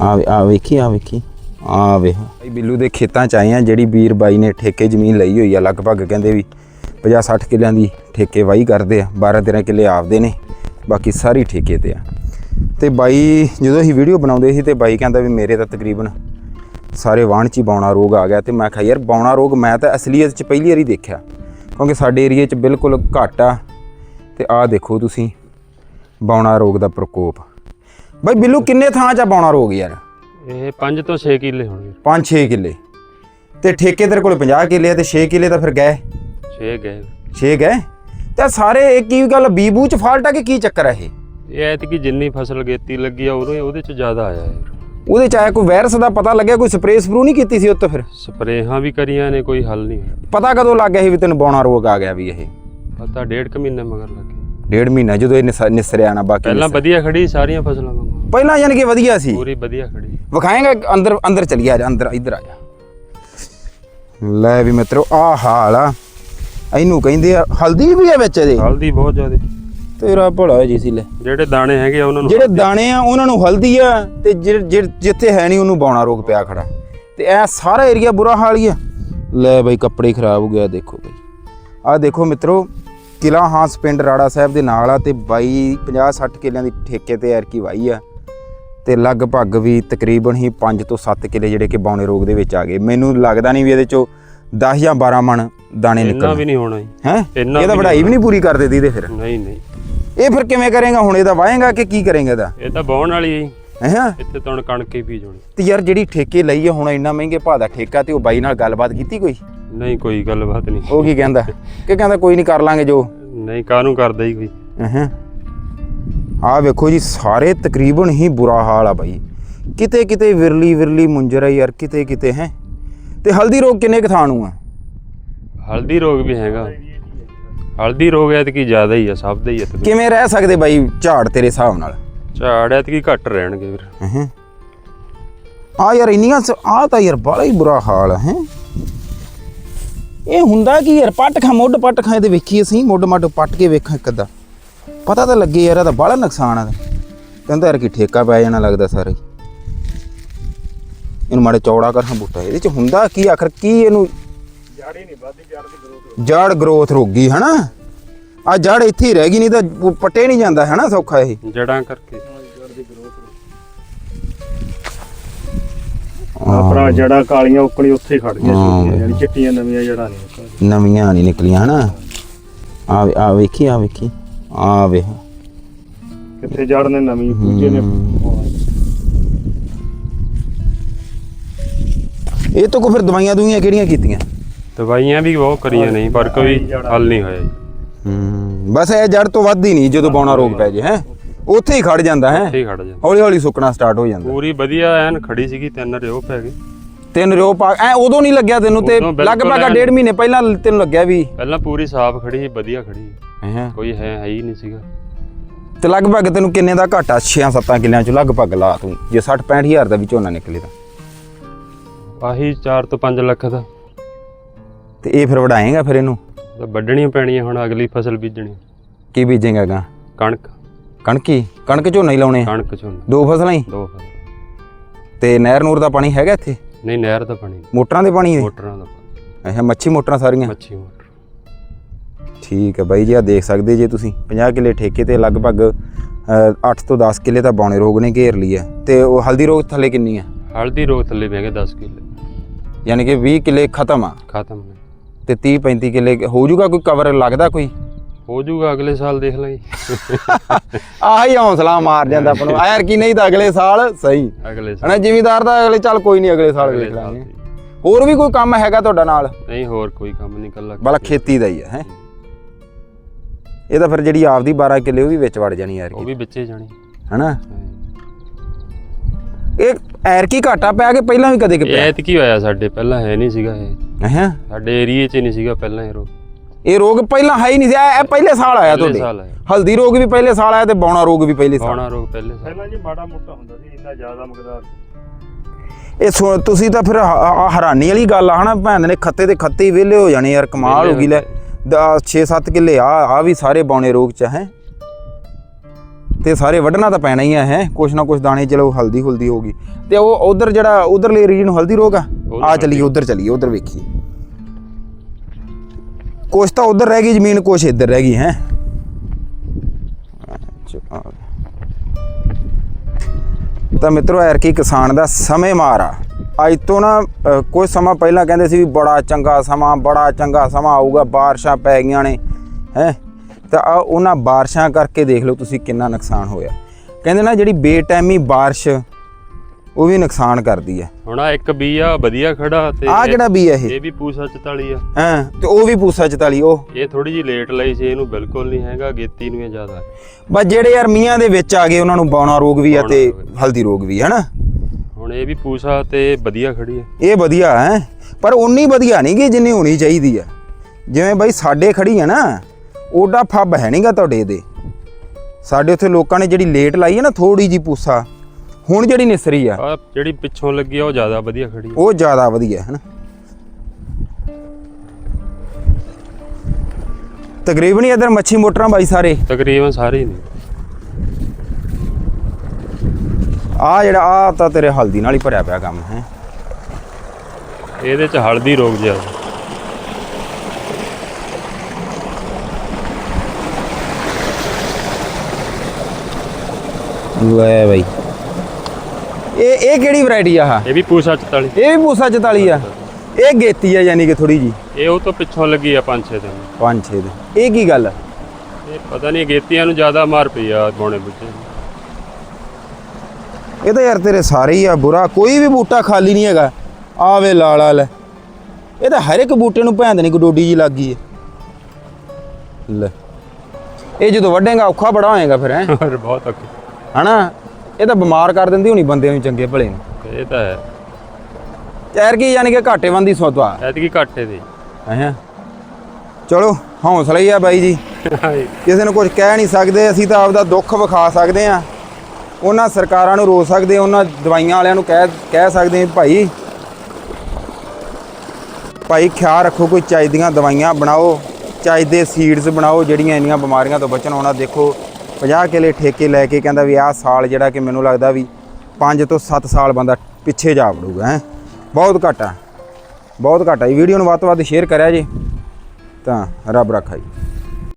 ਆ ਵੇ- ਆ ਵੇਖੀ ਆ ਵੇਖੀ। ਆ ਵੇ ਭਾਈ ਬਿੱਲੂ ਦੇ ਖੇਤਾਂ ਚ ਆਏ ਆ, ਜਿਹੜੀ ਵੀਰ ਬਾਈ ਨੇ ਠੇਕੇ ਜ਼ਮੀਨ ਲਈ ਹੋਈ ਆ, ਲਗਭਗ ਕਹਿੰਦੇ ਵੀ 50 60 ਕਿੱਲਿਆਂ ਦੀ ਠੇਕੇ ਵਾਹੀ ਕਰਦੇ ਆ 12 13 ਕਿੱਲੇ ਆਪਦੇ ਨੇ, ਬਾਕੀ ਸਾਰੀ ਠੇਕੇ ਤੇ ਆ। ਤੇ ਬਾਈ ਜਦੋਂ ਅਸੀਂ ਵੀਡੀਓ ਬਣਾਉਂਦੇ ਸੀ ਤੇ ਬਾਈ ਕਹਿੰਦਾ ਵੀ ਮੇਰੇ ਤਾਂ ਤਕਰੀਬਨ ਸਾਰੇ ਵਾਹਣ ਚ ਹੀ ਬੌਣਾ ਰੋਗ ਆ ਗਿਆ ਤੇ ਮੈਂ ਕਿਹਾ, ਯਾਰ ਬੌਣਾ ਰੋਗ ਮੈਂ ਤਾਂ ਅਸਲੀਅਤ ਚ ਪਹਿਲੀ ਵਾਰੀ ਦੇਖਿਆ, ਕਿਉਂਕਿ ਸਾਡੇ ਏਰੀਏ ਚ ਬਿਲਕੁਲ ਘੱਟ ਆ। ਤੇ ਆਹ ਦੇਖੋ ਤੁਸੀਂ, ਬੌਣਾ ਰੋਗ ਦਾ ਪ੍ਰਕੋਪ। ਬਾਈ ਬਿੱਲੂ ਕਿੰਨੇ ਥਾਂ ਚ ਆ ਬੌਣਾ ਰੋਗ ਯਾਰ? ਇਹ 5 ਤੋਂ 6 ਕਿੱਲੇ ਹੋਣਗੇ। 5-6 ਕਿੱਲੇ। ਤੇ ਠੇਕੇ ਤੇਰੇ ਕੋਲ 50 ਕਿੱਲੇ ਆ ਤੇ 6 ਕਿੱਲੇ ਤਾਂ ਫਿਰ ਗਏ। 6 ਗਏ। 6 ਗਏ? ਤੇ ਸਾਰੇ ਇਹ ਕੀ ਗੱਲ ਬੀਬੂ ਚ ਫਾਲਟ ਆ ਕਿ ਕੀ ਚੱਕਰ ਆ ਇਹ? ਇਹ ਐਤਕੀ ਜਿੰਨੀ ਫਸਲ ਗੇਤੀ ਲੱਗੀ ਆ ਉਹਦੇ ਉਹਦੇ ਚ ਜ਼ਿਆਦਾ ਆਇਆ ਹੈ ਉਹਦੇ ਚ ਆਇਆ ਕੋਈ ਵਾਇਰਸ ਦਾ ਪਤਾ ਲੱਗਿਆ ਕੋਈ ਸਪਰੇਅ ਸਪਰੂ ਨਹੀਂ ਕੀਤੀ ਸੀ ਉੱਤੇ ਫਿਰ? ਸਪਰੇਹਾਂ ਵੀ ਕਰੀਆਂ ਨੇ ਕੋਈ ਹੱਲ ਨਹੀਂ ਹੋਇਆ। ਪਤਾ ਕਦੋਂ ਲੱਗ ਗਿਆ ਸੀ ਵੀ ਤੈਨੂੰ ਬੌਣਾ ਰੋਗ ਆ ਗਿਆ ਵੀ ਇਹ? ਪਤਾ ਡੇਢ ਕੁ ਮਹੀਨੇ ਮਗਰ ਲੱਗੇ ਡੇਢ ਮਹੀਨਾ ਜਦੋਂ ਇਹ ਨਿਸ- ਨਿਸਰਿਆ ਨਾ ਬਾਕੀ ਪਹਿਲਾਂ ਵਧੀਆ ਖੜੀ ਸਾਰੀਆਂ ਫਸਲਾਂ। ਪਹਿਲਾਂ ਯਾਨੀ ਕਿ ਵਧੀਆ ਸੀ। ਪੂਰੀ ਵਧੀਆ ਖੜੀ। ਵਿਖਾਏਗਾ ਅੰਦਰ ਅੰਦਰ ਚਲੀ ਆ ਜਾ ਅੰਦਰ ਇੱਧਰ ਆ ਜਾ। ਲੈ ਵੀ ਮਿੱਤਰੋ ਆ ਹਾਲ ਆ। ਇਹਨੂੰ ਕਹਿੰਦੇ ਆ ਹਲਦੀ ਵੀ ਆ ਵਿੱਚ ਇਹਦੇ। ਹਲਦੀ ਬਹੁਤ ਜ਼ਿਆਦਾ। ਤੇਰਾ ਭਲਾ ਜੀ ਸੀ ਲੈ ਜਿਹੜੇ ਦਾਣੇ ਹੈਗੇ ਆ ਉਹਨਾਂ ਨੂੰ ਜਿਹੜੇ ਦਾਣੇ ਆ ਉਹਨਾਂ ਨੂੰ ਹਲਦੀ ਆ ਤੇ ਜਿੱਥੇ ਹੈ ਨਹੀਂ ਉਹਨੂੰ ਬੌਣਾ ਰੋਗ ਪਿਆ ਖੜਾ। ਤੇ ਇਹ ਸਾਰਾ ਏਰੀਆ ਬੁਰਾ ਹਾਲ ਹੀ ਆ। ਲੈ ਬਈ ਕੱਪੜੇ ਖਰਾਬ ਹੋ ਗਿਆ ਦੇਖੋ ਬਈ। ਆ ਦੇਖੋ ਮਿੱਤਰੋ ਕਿਲਾ ਹਾਂਸ ਪਿੰਡ ਰਾੜਾ ਸਾਹਿਬ ਦੇ ਨਾਲ ਆ ਤੇ ਬਾਈ 50 60 ਕਿੱਲਿਆਂ ਦੀ ਠੇਕੇ ਤੇ ਐਰਕੀ ਵਾਈ ਆ। ਤੇ ਲਗਭਗ ਵੀ ਤਕਰੀਬਨ ਹੀ 5 ਤੋਂ 7 ਕਿੱਲੇ ਜਿਹੜੇ ਕਿ ਬੌਣੇ ਰੋਗ ਦੇ ਵਿੱਚ ਆ ਗਏ। ਮੈਨੂੰ ਲੱਗਦਾ ਨਹੀਂ ਵੀ ਇਹਦੇ ਚੋਂ 10 ਜਾਂ 12 ਮਣ ਦਾਣੇ ਇੰਨਾ ਨਿਕਲ ਵੀ ਨਹੀਂ ਹੋਣਾ ਜੀ। ਹੈ? ਇੰਨਾ ਇਹ ਤਾਂ ਵੀ ਵਢਾਈ ਵੀ ਨਹੀਂ ਪੂਰੀ ਕਰ ਦਿੱਤੀ ਤੇ ਫਿਰ। ਨਹੀਂ ਨਹੀਂ। ਇਹ ਫਿਰ ਕਿਵੇਂ ਕਰੇਗਾ? ਹੁਣ ਇਹਦਾ ਵਾਹੇਗਾ ਕਿ ਕੀ ਕਰੇਗਾ ਇਹਦਾ? ਇਹ ਤਾਂ ਬਾਉਣ ਵਾਲੀ ਹੈ। ਹੈ? ਇੱਥੇ ਤਾਂ ਹੁਣ ਕਣਕ ਹੀ ਬੀਜਣੀ ਤੇ ਯਾਰ ਜਿਹੜੀ ਠੇਕੇ ਲਈ ਆ ਹੁਣ ਇੰਨਾ ਮਹਿੰਗੇ ਭਾਅ ਦਾ ਠੇਕਾ ਤੇ ਉਹ ਬਾਈ ਨਾਲ ਗੱਲਬਾਤ ਕੀਤੀ ਕੋਈ? ਨਹੀਂ ਕੋਈ ਗੱਲਬਾਤ ਨਹੀਂ। ਉਹ ਕੀ ਕਹਿੰਦਾ? ਕਿ ਕਹਿੰਦਾ ਕੋਈ ਨਹੀਂ ਕਰ ਲਾਂਗੇ ਜੋ। ਨਹੀਂ ਕਾਹਨੂੰ ਕਰਦਾ ਹੀ ਕੋਈ? ਹਾਂ? ਆ ਵੇਖੋ ਜੀ ਸਾਰੇ ਤਕਰੀਬਨ ਹੀ ਬੁਰਾ ਹਾਲ ਆ ਬਾਈ। ਕਿਤੇ ਕਿਤੇ ਵਿਰਲੀ ਵਿਰਲੀ ਮੁੰਜਰ ਆ ਯਾਰ ਕਿਤੇ ਕਿਤੇ ਹੈ। ਤੇ ਹਲਦੀ ਰੋਗ ਕਿੰਨੇ ਕੁ ਥਾਂ ਨੂੰ ਆ? ਹਲਦੀ ਰੋਗ ਵੀ ਹੈਗਾ। ਹਲਦੀ ਰੋਗ ਐਤਕੀ ਜ਼ਿਆਦਾ ਹੀ ਆ ਸਭ ਦਾ ਹੀ ਐਤਕੀ। ਕਿਵੇਂ ਰਹਿ ਸਕਦੇ ਬਾਈ ਝਾੜ ਤੇਰੇ ਹਿਸਾਬ ਨਾਲ? ਝਾੜ ਐਤਕੀ ਘੱਟ ਰਹਿਣਗੇ ਵੀਰ ਹਾਂ ਆ ਯਾਰ ਇੰਨੀਆਂ ਆ ਤਾਂ ਯਾਰ ਬੜਾ ਹੀ ਬੁਰਾ ਹਾਲ ਹੈ। ਇਹ ਹੁੰਦਾ ਕੀ ਯਾਰ ਪੱਟ ਖਾ ਮੁੱਢ ਪੱਟ ਖਾ ਇਹਦੇ ਵੇਖੀ ਅਸੀਂ ਮੁੱਢ ਮੱਢ ਪੱਟ ਕੇ ਵੇਖਾਂ ਇੱਕ ਅੱਧਾ। ਪਤਾ ਤਾਂ ਲੱਗੇ ਯਾਰ ਇਹਦਾ ਬੜਾ ਨੁਕਸਾਨ ਆ ਕਹਿੰਦਾ ਯਾਰ ਕੀ ਠੇਕਾ ਪੈ ਜਾਣਾ ਲੱਗਦਾ ਸਾਰਾ। ਹੀ ਇਹਨੂੰ ਮਾੜੇ ਚੌੜਾ ਕਰ ਹਾਂ ਬੂਟਾ ਇਹਦੇ ਚ ਹੁੰਦਾ ਕੀ ਆਖਰ ਕੀ ਇਹਨੂੰ ਜੜ ਹੀ ਨਹੀਂ ਵੱਧਦੀ ਜੜ ਦੀ ਗਰੋਥ ਜੜ ਗਰੋਥ ਰੁਕ ਗਈ ਹਨਾ? ਆ ਜੜ ਇੱਥੇ ਹੀ ਰਹਿ ਗਈ ਨਹੀਂ ਤਾਂ ਉਹ ਪੱਟੇ ਨਹੀਂ ਜਾਂਦਾ ਹਨਾ ਸੌਖਾ ਇਹ। ਜੜਾਂ ਕਰਕੇ। ਆਪਣਾ ਜੜਾ ਕਾਲੀਆਂ ਉਕਣੀ ਉੱਥੇ ਖੜ ਗਈਆਂ ਜਿਹੜੀ ਚਿੱਟੀਆਂ ਨਵੀਆਂ ਜੜਾਂ ਨਹੀਂ। ਨਿਕਲਦੀਆਂ ਨਵੀਆਂ ਨਹੀਂ ਨਿਕਲੀਆਂ ਹਨਾ? ਆ ਆ ਵੇਖੀ ਆ ਵੇਖੀ। ਆ ਵੇ ਕਿੱਥੇ ਜੜ ਨੇ ਨਵੀਂ ਦੂਜੇ ਨੇ ਇਹ ਤੋਂ ਕੋ ਫਿਰ ਦਵਾਈਆਂ ਦੁਈਆਂ ਕਿਹੜੀਆਂ ਕੀਤੀਆਂ? ਦਵਾਈਆਂ ਵੀ ਬਹੁਤ ਕਰੀਆਂ ਨਹੀਂ ਪਰ ਕੋਈ ਹੱਲ ਨਹੀਂ ਹੋਇਆ ਜੀ। ਹੂੰ ਬਸ ਇਹ ਜੜ ਤੋਂ ਵੱਧ ਹੀ ਨਹੀਂ ਜਦੋਂ ਬੌਣਾ ਰੋਗ ਪੈ ਜੇ ਹੈ? ਉੱਥੇ ਹੀ ਖੜ ਜਾਂਦਾ ਹੈ? ਇੱਥੇ ਹੀ ਖੜ ਜਾਂਦਾ। ਹੌਲੀ ਹੌਲੀ ਸੁੱਕਣਾ ਸਟਾਰਟ ਹੋ ਜਾਂਦਾ। ਪੂਰੀ ਵਧੀਆ ਐਨ ਖੜੀ ਸੀਗੀ ਤਿੰਨ ਰਿਓ ਪੈ ਗਏ। ਤਿੰਨ ਰਿਓ ਪਾ ਐ ਉਦੋਂ ਨਹੀਂ ਲੱਗਿਆ ਤੈਨੂੰ ਤੇ ਲਗਭਗ ਡੇਢ ਮਹੀਨੇ ਪਹਿਲਾਂ ਤੈਨੂੰ ਲੱਗਿਆ ਵੀ। ਪਹਿਲਾਂ ਪੂਰੀ ਸਾਫ਼ ਖੜੀ ਸੀ ਵਧੀਆ ਖੜੀ ਸੀ। ਹੈ ਕੋਈ ਹੈ ਹੈ ਹੀ ਨਹੀਂ ਸੀਗਾ। ਤੇ ਲਗਭਗ ਤੈਨੂੰ ਕਿੰਨੇ ਦਾ ਘਾਟਾ? 6-7 ਕਿੱਲਿਆਂ ਚ ਲਗਭਗ ਲਾ ਤੂੰ। ਜੇ 60-65 ਹਜ਼ਾਰ ਦਾ ਵੀ ਝੋਨਾ ਨਿਕਲੇ ਤਾਂ। ਆਹੀ 4 ਤੋਂ 5 ਲੱਖ ਦਾ। ਤੇ ਇਹ ਫਿਰ ਵਢਾਏਗਾ ਫਿਰ ਇਹਨੂੰ? ਤਾਂ ਵੱਢਣੀਆਂ ਪੈਣੀਆਂ ਹੁਣ ਅਗਲੀ ਫਸਲ ਬੀਜਣੀ। ਕੀ ਬੀਜੇਗਾ ਗਾ ਕਣਕ। ਕਣਕੀ ਕਣਕ ਝੋਨਾ ਹੀ ਲਾਉਣੇ ਕਣਕ ਝੋਨਾ। ਦੋ ਫਸਲਾਂ ਹੀ? ਦੋ ਫਸਲ। ਤੇ ਨਹਿਰ ਨੂਰ ਦਾ ਪਾਣੀ ਹੈਗਾ ਇੱਥੇ? ਨਹੀਂ ਨਹਿਰ ਦਾ ਪਾਣੀ ਮੋਟਰਾਂ ਦੇ ਪਾਣੀ ਦੇ? ਮੋਟਰਾਂ ਦਾ ਪਾਣੀ, ਅੱਛਾ ਮੱਛੀ ਮੋਟਰਾਂ ਸਾਰੀਆਂ? ਮੱਛੀ ਮੋਟਰ। ਠੀਕ ਹੈ ਬਾਈ ਜੀ ਆ ਦੇਖ ਸਕਦੇ ਜੇ ਤੁਸੀਂ। 50 ਕਿੱਲੇ ਠੇਕੇ ਤੇ ਲਗਭਗ 8 ਤੋਂ 10 ਕਿੱਲੇ ਤਾਂ ਬੌਣੇ ਰੋਗ ਨੇ ਘੇਰ ਲਈ ਹੈ ਤੇ ਉਹ ਹਲਦੀ ਰੋਗ ਥੱਲੇ ਕਿੰਨੀ ਆ ਹਲਦੀ ਰੋਗ ਥੱਲੇ ਬਹਿ ਗਏ 10 ਕਿੱਲੇ। ਯਾਨੀ ਕਿ 20 ਕਿੱਲੇ ਖਤਮ ਆ। ਖਤਮ ਨੇ ਤੇ 30 35 ਕਿੱਲੇ ਹੋ ਜਾਊਗਾ ਕੋਈ ਕਵਰ ਲੱਗਦਾ ਕੋਈ? ਹੋ ਜਾਊਗਾ ਅਗਲੇ ਸਾਲ ਦੇਖ ਲਾਂਗੇ। ਆਹੀ ਹੌਸਲਾ ਮਾਰ ਜਾਂਦਾ ਆਪਾਂ ਨੂੰ। ਯਾਰ ਕੀ ਨਹੀਂ ਤਾਂ ਅਗਲੇ ਸਾਲ ਸਹੀ। ਅਗਲੇ ਸਾਲ। ਹਨਾ ਜ਼ਿਮੀਦਾਰ ਦਾ ਅਗਲੇ ਚੱਲ ਕੋਈ ਨਹੀਂ ਅਗਲੇ ਸਾਲ ਸਾਲ ਲਾਂਗੇ। ਹੋਰ ਵੀ ਕੋਈ ਕੰਮ ਹੈਗਾ ਤੁਹਾਡਾ ਨਾਲ? ਨਹੀਂ ਹੋਰ ਕੋਈ ਕੰਮ ਨਹੀਂ ਕੱਲਾ ਬਲਾ ਖੇਤੀ ਦਾ ਹੀ ਹੈ? ਹੈ। ਇਹ ਤਾਂ ਫਿਰ ਜਿਹੜੀ ਆਪਦੀ 12 ਕਿੱਲੇ ਉਹ ਵੀ ਵਿੱਚ ਵੜ ਜਾਣੀ ਯਾਰ ਉਹ ਵੀ ਵਿੱਚੇ ਜਾਣੀ। ਹਨਾ। ਇਹ ਐਰ ਕੀ ਘਾਟਾ ਪਿਆ ਕਿ ਪਹਿਲਾਂ ਵੀ ਕਦੇ ਕਿ ਪਿਆ? ਐਤ ਕੀ ਹੋਇਆ ਸਾਡੇ ਪਹਿਲਾਂ ਹੈ ਨਹੀਂ ਸੀਗਾ ਇਹ। ਹੈ? ਸਾਡੇ ਏਰੀਏ 'ਚ ਨਹੀਂ ਸੀਗਾ ਪਹਿਲਾਂ ਇਹ ਰੋਗ। ਇਹ ਰੋਗ ਪਹਿਲਾਂ ਹੈ ਹੀ ਨਹੀਂ ਸੀ। ਇਹ ਇਹ ਪਹਿਲੇ ਸਾਲ ਆਇਆ ਪਹਿਲੇ ਤੁਹਾਡੇ। ਸਾਲ ਆਇਆ। ਹਲਦੀ ਰੋਗ ਵੀ ਪਹਿਲੇ ਸਾਲ ਆਇਆ ਤੇ ਬੌਣਾ ਰੋਗ ਵੀ ਪਹਿਲੇ ਸਾਲ। ਬੌਣਾ ਰੋਗ ਪਹਿਲੇ ਸਾਲ। ਪਹਿਲਾਂ ਜੀ ਮਾੜਾ ਮੋਟਾ ਹੁੰਦਾ ਸੀ ਇੰਨਾ ਜ਼ਿਆਦਾ ਮਕਦਾਰ ਇਹ ਸੁਣ- ਤੁਸੀਂ ਤਾਂ ਫਿਰ ਹ- ਹੈਰਾਨੀ ਵਾਲੀ ਗੱਲ ਆ ਹਨਾ ਭੈਣ ਨੇ ਖੱਤੇ ਤੇ ਖੱਤੇ ਹੀ ਵਿਹਲੇ ਹੋ ਜਾਣੇ ਯਾਰ ਕਮਾਲ ਹੋ ਗਈ ਲੈ। 6-7 ਕਿੱਲੇ ਆ ਆ ਵੀ ਸਾਰੇ ਬੌਣੇ ਰੋਗ ਚ ਹੈ? ਤੇ ਸਾਰੇ ਵੱਢਣਾ ਤਾਂ ਪੈਣਾ ਹੀ ਹੈ? ਕੁਛ ਨਾ ਕੁਛ ਦਾਣੇ ਚਲੋ ਹਲਦੀ ਹੁਲਦੀ ਹੋਗੀ ਤੇ ਉਹ ਉਧਰ ਜਿਹੜਾ ਉਧਰਲੇ ਏਰੀਏ ਨੂੰ ਹਲਦੀ ਰੋਗ ਆ? ਆ ਚਲੀਏ ਉਧਰ ਚਲੀਏ ਉਧਰ ਵੇਖੀ ਕੁਛ ਤਾਂ ਉਧਰ ਰਹਿ ਗਈ ਜ਼ਮੀਨ ਕੁਛ ਇੱਧਰ ਰਹਿ ਗਈ ਹੈ? ਤਾਂ ਮਿੱਤਰੋ ਐਰ ਕੀ ਕਿਸਾਨ ਦਾ ਸਮੇਂ ਮਾਰ ਅੱਜ ਤੋਂ ਨਾ ਕੁਝ ਸਮਾਂ ਪਹਿਲਾਂ ਕਹਿੰਦੇ ਸੀ ਵੀ ਬੜਾ ਚੰਗਾ ਸਮਾਂ ਬੜਾ ਚੰਗਾ ਸਮਾਂ ਆਊਗਾ ਬਾਰਿਸ਼ਾਂ ਪੈ ਗਈਆਂ ਨੇ ਹੈ? ਤਾਂ ਆ ਉਹਨਾਂ ਬਾਰਿਸ਼ਾਂ ਕਰਕੇ ਦੇਖ ਲਓ ਤੁਸੀਂ ਕਿੰਨਾ ਨੁਕਸਾਨ ਹੋਇਆ। ਕਹਿੰਦੇ ਨਾ ਜਿਹੜੀ ਬੇਟਾਈਮੀ ਬਾਰਿਸ਼ ਉਹ ਵੀ ਨੁਕਸਾਨ ਕਰਦੀ ਹੈ ਹੁਣ ਆ ਇੱਕ ਬੀ ਆ ਵਧੀਆ ਖੜਾ ਤੇ ਆ ਕਿਹੜਾ ਬੀ ਹੈ ਇਹ? ਇਹ ਵੀ ਪੂਸਾ 44 ਆ। ਹਾਂ ਤੇ ਉਹ ਵੀ ਪੂਸਾ 44 ਉਹ। ਇਹ ਥੋੜੀ ਜੀ ਲੇਟ ਲਈ ਸੀ ਇਹਨੂੰ ਬਿਲਕੁਲ ਨਹੀਂ ਹੈਗਾ ਗੇਤੀ ਨੂੰ ਇਹ ਜ਼ਿਆਦਾ। ਬਸ ਜਿਹੜੇ ਯਾਰ ਮੀਆਂ ਦੇ ਵਿੱਚ ਆ ਗਏ ਉਹਨਾਂ ਨੂੰ ਬੌਣਾ ਰੋਗ ਵੀ ਆ ਤੇ ਹਲਦੀ ਰੋਗ ਵੀ ਹੈ ਨਾ ਹੁਣ ਇਹ ਵੀ ਪੂਸਾ ਤੇ ਵਧੀਆ ਖੜੀ ਹੈ। ਇਹ ਵਧੀਆ ਹੈ ਪਰ ਉਨੀ ਵਧੀਆ ਨਹੀਂ ਗੀ ਜਿੰਨੀ ਹੋਣੀ ਚਾਹੀਦੀ ਆ ਜਿਵੇਂ ਬਾਈ ਸਾਡੇ ਖੜੀ ਆ ਨਾ ਓਡਾ ਫੱਬ ਹੈ ਨਹੀਂਗਾ ਤੁਹਾਡੇ ਇਹਦੇ ਸਾਡੇ ਉੱਥੇ ਲੋਕਾਂ ਨੇ ਜਿਹੜੀ ਲੇਟ ਲਾਈ ਹੈ ਨਾ ਥੋੜੀ ਜੀ ਪੂਸਾ ਹੁਣ ਜਿਹੜੀ ਨਿਸਰੀ ਆ ਆ ਜਿਹੜੀ ਪਿੱਛੋਂ ਲੱਗੀ ਆ ਉਹ ਜ਼ਿਆਦਾ ਵਧੀਆ ਖੜੀ ਹੈ। ਉਹ ਜ਼ਿਆਦਾ ਵਧੀਆ ਹੈ ਨਾ। ਤਕਰੀਬਨ ਹੀ ਇਧਰ ਮੱਛੀ ਮੋਟਰਾਂ ਬਾਈ ਸਾਰੇ। ਤਕਰੀਬਨ ਸਾਰੇ ਹੀ ਨੇ। ਆ ਜਿਹੜਾ ਆ ਤਾਂ ਤੇਰੇ ਹਲਦੀ ਨਾਲ ਹੀ ਭਰਿਆ ਪਿਆ ਕੰਮ ਹੈ। ਇਹਦੇ ਚ ਹਲਦੀ ਰੋਗ ਜ਼ਿਆਦਾ ਲੈ ਬਾਈ। ਇਹ ਇਹ ਕਿਹੜੀ ਵੈਰਾਈਟੀ ਆ? ਇਹ ਵੀ ਪੂਸਾ 44 ਇਹ ਵੀ ਪੂਸਾ 44 ਆ। ਇਹ ਗੇਤੀ ਆ ਯਾਨੀ ਕਿ ਥੋੜੀ ਜੀ ਇਹ ਉਹ ਤੋਂ ਪਿੱਛੋਂ ਲੱਗੀ ਆ 5-6 ਦਿਨ। 5-6 ਦੇ ਇਹ ਕੀ ਗੱਲ ਇਹ ਪਤਾ ਨਹੀਂ ਗੇਤੀਆਂ ਨੂੰ ਜ਼ਿਆਦਾ ਮਾਰ ਪਈ ਆ ਬੋਣੇ ਬੁੱਝੇ ਇਹ ਤਾਂ ਯਾਰ ਤੇਰੇ ਸਾਰੇ ਹੀ ਆ ਬੁਰਾ। ਕੋਈ ਵੀ ਬੂਟਾ ਖਾਲੀ ਨਹੀਂ ਹੈਗਾ। ਆਵੇ ਲਾਲਾ ਲੈ ਇਹ ਤਾਂ ਹਰ ਇੱਕ ਬੂਟੇ ਨੂੰ ਭੈਣ ਨਹੀਂ ਡੋਡੀ ਜੀ ਲੱਗ ਹੈ ਲੈ। ਇਹ ਜਦੋਂ ਵੱਡੇਗਾ ਔਖਾ ਬੜਾ ਹੋਏਗਾ ਫਿਰ ਹੈ? ਬਹੁਤ ਔਖੀ। ਹਨਾ? ਇਹ ਤਾਂ ਬਿਮਾਰ ਕਰ ਦਿੰਦੀ ਹੋਣੀ ਬੰਦੇ ਨੂੰ ਚੰਗੇ ਭਲੇ ਨੂੰ। ਇਹ ਤਾਂ ਹੈ। ਯਾਰ ਕੀ ਯਾਨੀ ਕਿ ਘਾਟੇਵੰਦੀ ਸੌਦਾ ਐਤਕੀ ਘਾਟੇ ਦੀ। ਹੈ? ਚਲੋ ਹੌਸਲਾ ਹੀ ਆ ਬਾਈ ਜੀ। ਕਿਸੇ ਨੂੰ ਕੁਝ ਕਹਿ ਨਹੀਂ ਸਕਦੇ ਅਸੀਂ ਤਾਂ ਆਪਦਾ ਦੁੱਖ ਵਿਖਾ ਸਕਦੇ ਆ। ਉਹਨਾਂ ਸਰਕਾਰਾਂ ਨੂੰ ਰੋ ਸਕਦੇ ਉਹਨਾਂ ਦਵਾਈਆਂ ਵਾਲਿਆਂ ਨੂੰ ਕਹਿ ਕਹਿ ਸਕਦੇ ਭਾਈ। ਭਾਈ ਖਿਆਲ ਰੱਖੋ ਕੋਈ ਚਾਹੀਦੀਆਂ ਦਵਾਈਆਂ ਬਣਾਓ ਚਾਹੀਦੇ ਸੀਡਸ ਬਣਾਓ, ਜਿਹੜੀਆਂ ਇੰਨੀਆਂ ਬਿਮਾਰੀਆਂ ਤੋਂ ਬਚਣ ਉਹਨਾਂ ਦੇਖੋ। 50 ਕਿਲੇ ਠੇਕੇ ਲੈ ਕੇ ਕਹਿੰਦਾ ਵੀ ਆਹ ਸਾਲ ਜਿਹੜਾ ਕਿ ਮੈਨੂੰ ਲੱਗਦਾ ਵੀ 5 ਤੋਂ 7 ਸਾਲ ਬੰਦਾ ਪਿੱਛੇ ਜਾ ਵੜੂਗਾ, ਹੈ। ਬਹੁਤ ਘੱਟ ਬਹੁਤ ਘੱਟ ਆ। ਇਹ ਵੀਡੀਓ ਨੂੰ ਵੱਧ ਤੋਂ ਵੱਧ ਸ਼ੇਅਰ ਕਰਿਆ ਜੀ। ਤਾਂ ਰੱਬ ਰੱਖਾ ਜੀ।